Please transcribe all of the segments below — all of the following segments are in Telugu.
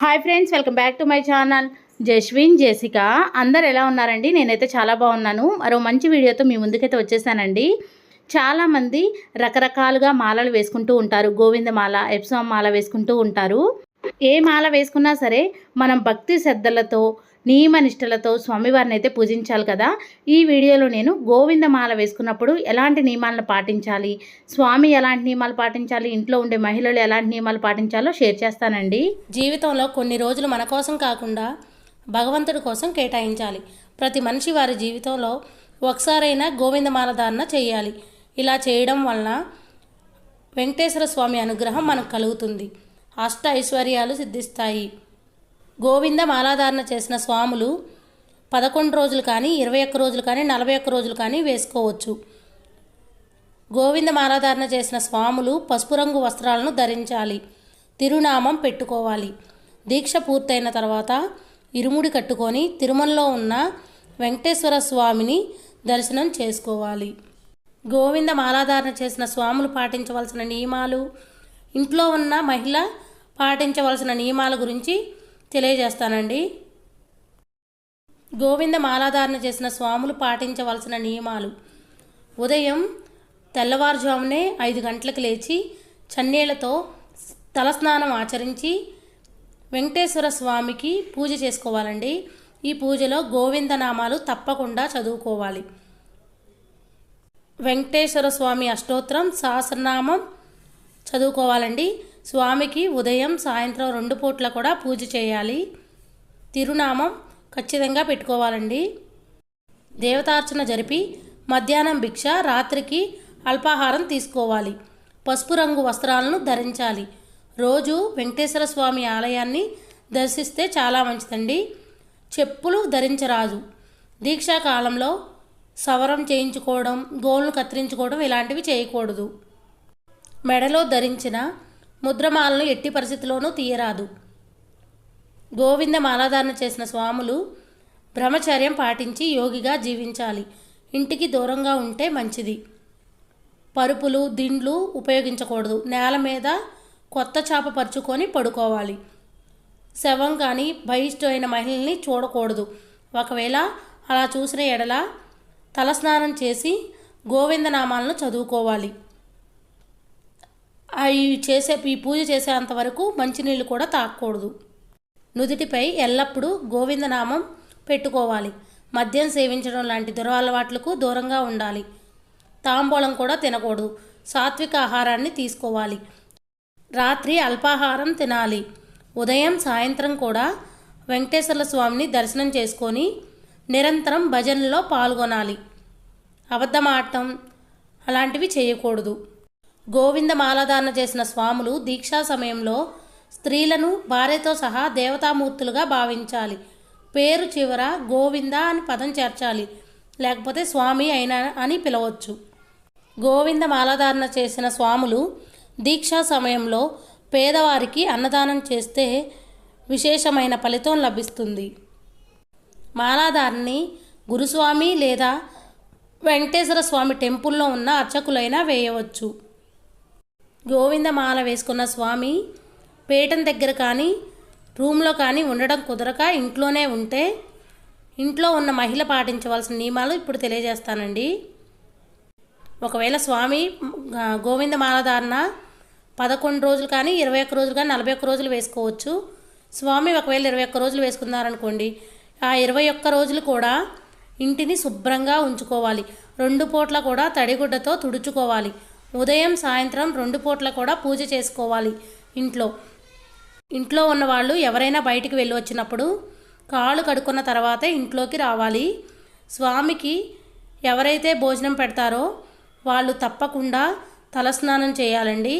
Hi friends welcome back to my channel. Jaswin Jessica అందరు ఎలా ఉన్నారండి? నేనైతే చాలా బాగున్నాను. మరో మంచి వీడియోతో మీ ముందుకైతే వచ్చేసానండి. చాలామంది రకరకాలుగా మాలలు వేసుకుంటూ ఉంటారు. గోవింద మాల ఎప్సాం మాల వేసుకుంటూ ఉంటారు. ఏ మాల వేసుకున్నా సరే మనం భక్తి శ్రద్ధలతో నియమ నిష్టలతో స్వామివారిని అయితే పూజించాలి కదా. ఈ వీడియోలో నేను గోవిందమాల వేసుకున్నప్పుడు ఎలాంటి నియమాలను పాటించాలి? స్వామి ఎలాంటి నియమాలు పాటించాలి? ఇంట్లో ఉండే మహిళలు ఎలాంటి నియమాలు పాటించాలో షేర్ చేస్తానండి. జీవితంలో కొన్ని రోజులు మన కోసం కాకుండా భగవంతుడి కోసం కేటాయించాలి. ప్రతి మనిషి వారి జీవితంలో ఒకసారైనా గోవిందమాల ధారణ చేయాలి. ఇలా చేయడం వలన వెంకటేశ్వర స్వామి అనుగ్రహం మనకు కలుగుతుంది. అష్ట ఐశ్వర్యాలు సిద్ధిస్తాయి. గోవింద మాలాధారణ చేసిన స్వాములు పదకొండు రోజులు కానీ ఇరవై ఒక్క రోజులు కానీ నలభై ఒక్క రోజులు కానీ వేసుకోవచ్చు. గోవింద మాలాధారణ చేసిన స్వాములు పసుపు రంగు వస్త్రాలను ధరించాలి. తిరునామం పెట్టుకోవాలి. దీక్ష పూర్తయిన తర్వాత ఇరుముడి కట్టుకొని తిరుమలలో ఉన్న వెంకటేశ్వర స్వామిని దర్శనం చేసుకోవాలి. గోవింద మాలాధారణ చేసిన స్వాములు పాటించవలసిన నియమాలు ఇంట్లో ఉన్న మహిళ పాటించవలసిన నియమాల గురించి తెలియజేస్తానండి. గోవింద మాలాధారణ చేసిన స్వాములు పాటించవలసిన నియమాలు. ఉదయం తెల్లవారుజామునే ఐదు గంటలకు లేచి చన్నీళ్ళతో తలస్నానం ఆచరించి వెంకటేశ్వర స్వామికి పూజ చేసుకోవాలండి. ఈ పూజలో గోవింద నామాలు తప్పకుండా చదువుకోవాలి. వెంకటేశ్వర స్వామి అష్టోత్తరం సహస్రనామం చదువుకోవాలండి. స్వామికి ఉదయం సాయంత్రం రెండు పూట్ల కూడా పూజ చేయాలి. తిరునామం ఖచ్చితంగా పెట్టుకోవాలండి. దేవతార్చన జరిపి మధ్యాహ్నం భిక్ష రాత్రికి అల్పాహారం తీసుకోవాలి. పసుపు రంగు వస్త్రాలను ధరించాలి. రోజు వెంకటేశ్వర స్వామి ఆలయాన్ని దర్శిస్తే చాలా మంచిదండి. చెప్పులు ధరించరాదు. దీక్షాకాలంలో సవరం చేయించుకోవడం గోళ్ళు కత్తిరించుకోవడం ఇలాంటివి చేయకూడదు. మెడలో ధరించిన ముద్రమాలను ఎట్టి పరిస్థితిలోనూ తీయరాదు. గోవింద మాలాధారణ చేసిన స్వాములు బ్రహ్మచర్యం పాటించి యోగిగా జీవించాలి. ఇంటికి దూరంగా ఉంటే మంచిది. పరుపులు దిండ్లు ఉపయోగించకూడదు. నేల మీద కొత్త చాప పరుచుకొని పడుకోవాలి. శవం కానీ బహిష్టమైన మహిళల్ని చూడకూడదు. ఒకవేళ అలా చూసిన ఎడల తలస్నానం చేసి గోవిందనామాలను చదువుకోవాలి. అవి చేసే ఈ పూజ చేసేంత వరకు మంచినీళ్ళు కూడా తాకూడదు. నుదుటిపై ఎల్లప్పుడూ గోవిందనామం పెట్టుకోవాలి. మద్యం సేవించడం లాంటి దురలవాట్లకు దూరంగా ఉండాలి. తాంబూలం కూడా తినకూడదు. సాత్విక ఆహారాన్ని తీసుకోవాలి. రాత్రి అల్పాహారం తినాలి. ఉదయం సాయంత్రం కూడా వెంకటేశ్వర స్వామిని దర్శనం చేసుకొని నిరంతరం భజనలో పాల్గొనాలి. అబద్ధమాడటం అలాంటివి చేయకూడదు. గోవింద మాలాధారణ చేసిన స్వాములు దీక్షా సమయంలో స్త్రీలను భార్యతో సహా దేవతామూర్తులుగా భావించాలి. పేరు చివర గోవింద అని పదం చేర్చాలి. లేకపోతే స్వామి అయినా అని పిలవచ్చు. గోవింద మాలధారణ చేసిన స్వాములు దీక్షా సమయంలో పేదవారికి అన్నదానం చేస్తే విశేషమైన ఫలితం లభిస్తుంది. మాలాధారిని గురుస్వామి లేదా వెంకటేశ్వర స్వామి టెంపుల్లో ఉన్న అర్చకులైనా వేయవచ్చు. గోవిందమాల వేసుకున్న స్వామి పేటం దగ్గర కానీ రూమ్లో కానీ ఉండడం కుదరక ఇంట్లోనే ఉంటే ఇంట్లో ఉన్న మహిళ పాటించవలసిన నియమాలు ఇప్పుడు తెలియజేస్తానండి. ఒకవేళ స్వామి ఆ, గోవిందమాల దారిన పదకొండు రోజులు కానీ ఇరవై ఒక్క రోజులు కానీ నలభై ఒక్క రోజులు వేసుకోవచ్చు. స్వామి ఒకవేళ ఇరవై ఒక్క రోజులు వేసుకున్నారనుకోండి ఆ ఇరవై ఒక్క రోజులు కూడా ఇంటిని శుభ్రంగా ఉంచుకోవాలి. రెండు పూట్ల కూడా తడిగుడ్డతో తుడుచుకోవాలి. ఉదయం సాయంత్రం రెండు పూట్ల కూడా పూజ చేసుకోవాలి. ఇంట్లో. ఇంట్లో ఉన్నవాళ్ళు ఎవరైనా బయటికి వెళ్ళి వచ్చినప్పుడు కాళ్ళు కడుక్కున్న తర్వాతే ఇంట్లోకి రావాలి. స్వామికి ఎవరైతే భోజనం పెడతారో వాళ్ళు తప్పకుండా తలస్నానం చేయాలండి.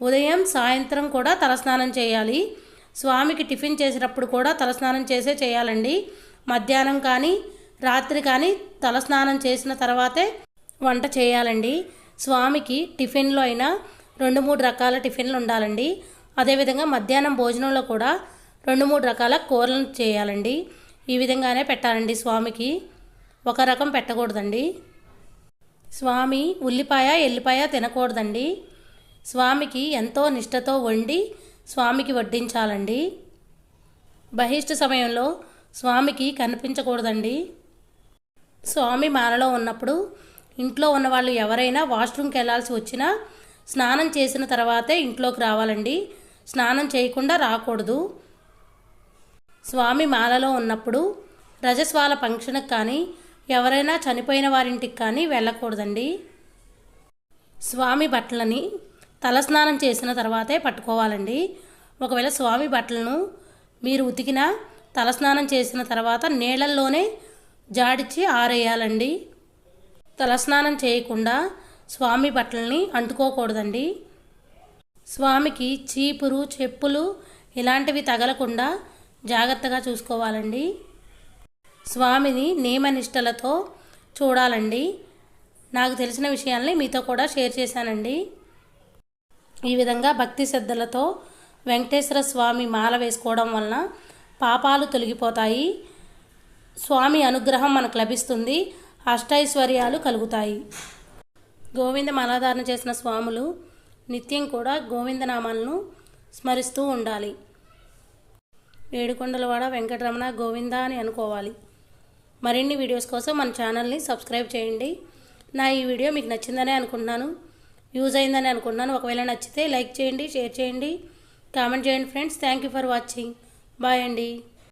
ఉదయం సాయంత్రం కూడా తలస్నానం చేయాలి. స్వామికి టిఫిన్ చేసేటప్పుడు కూడా తలస్నానం చేసే చేయాలండి. మధ్యాహ్నం కానీ రాత్రి కానీ తలస్నానం చేసిన తర్వాతే వంట చేయాలండి. స్వామికి టిఫిన్లో అయినా రెండు మూడు రకాల టిఫిన్లు ఉండాలండి. అదేవిధంగా మధ్యాహ్నం భోజనంలో కూడా రెండు మూడు రకాల కూరలను చేయాలండి. ఈ విధంగానే పెట్టాలండి స్వామికి. ఒక రకం పెట్టకూడదండి. స్వామి ఉల్లిపాయ ఎల్లిపాయ తినకూడదండి. స్వామికి ఎంతో నిష్టతో వండి స్వామికి వడ్డించాలండి. బహిష్ట సమయంలో స్వామికి కనిపించకూడదండి. స్వామి మాలలో ఉన్నప్పుడు ఇంట్లో ఉన్న వాళ్ళు ఎవరైనా వాష్రూమ్కి వెళ్ళాల్సి వచ్చినా స్నానం చేసిన తర్వాతే ఇంట్లోకి రావాలండి. స్నానం చేయకుండా రాకూడదు. స్వామి మాలలో ఉన్నప్పుడు రజస్వాల ఫంక్షన్కి కానీ ఎవరైనా చనిపోయిన వారింటికి కానీ వెళ్ళకూడదండి. స్వామి బట్టలని తలస్నానం చేసిన తర్వాతే పట్టుకోవాలండి. ఒకవేళ స్వామి బట్టలను మీరు ఉతికిన తలస్నానం చేసిన తర్వాత నీళ్ళల్లోనే జాడిచి ఆరేయాలండి. తలస్నానం చేయకుండా స్వామి బట్టల్ని అంటుకోకూడదండి. స్వామికి చీపురు చెప్పులు ఇలాంటివి తగలకుండా జాగ్రత్తగా చూసుకోవాలండి. స్వామిని నియమనిష్టలతో చూడాలండి. నాకు తెలిసిన విషయాల్ని మీతో కూడా షేర్ చేశానండి. ఈ విధంగా భక్తి శ్రద్ధలతో వెంకటేశ్వర స్వామి మాల వేసుకోవడం వలన పాపాలు తొలగిపోతాయి. స్వామి అనుగ్రహం మనకు లభిస్తుంది. అష్టైశ్వర్యాలు కలుగుతాయి. గోవింద మాలాధారణ చేసిన స్వాములు నిత్యం కూడా గోవిందనామాలను స్మరిస్తూ ఉండాలి. ఏడుకొండలవాడ వెంకటరమణ గోవింద అని అనుకోవాలి. మరిన్ని వీడియోస్ కోసం మన ఛానల్ని సబ్స్క్రైబ్ చేయండి. నా ఈ వీడియో మీకు నచ్చిందనే అనుకుంటున్నాను. యూజ్ అయిందని అనుకుంటున్నాను. ఒకవేళ నచ్చితే లైక్ చేయండి షేర్ చేయండి. కామెంట్ చేయండి friends. Thank you for watching. Bye అండి.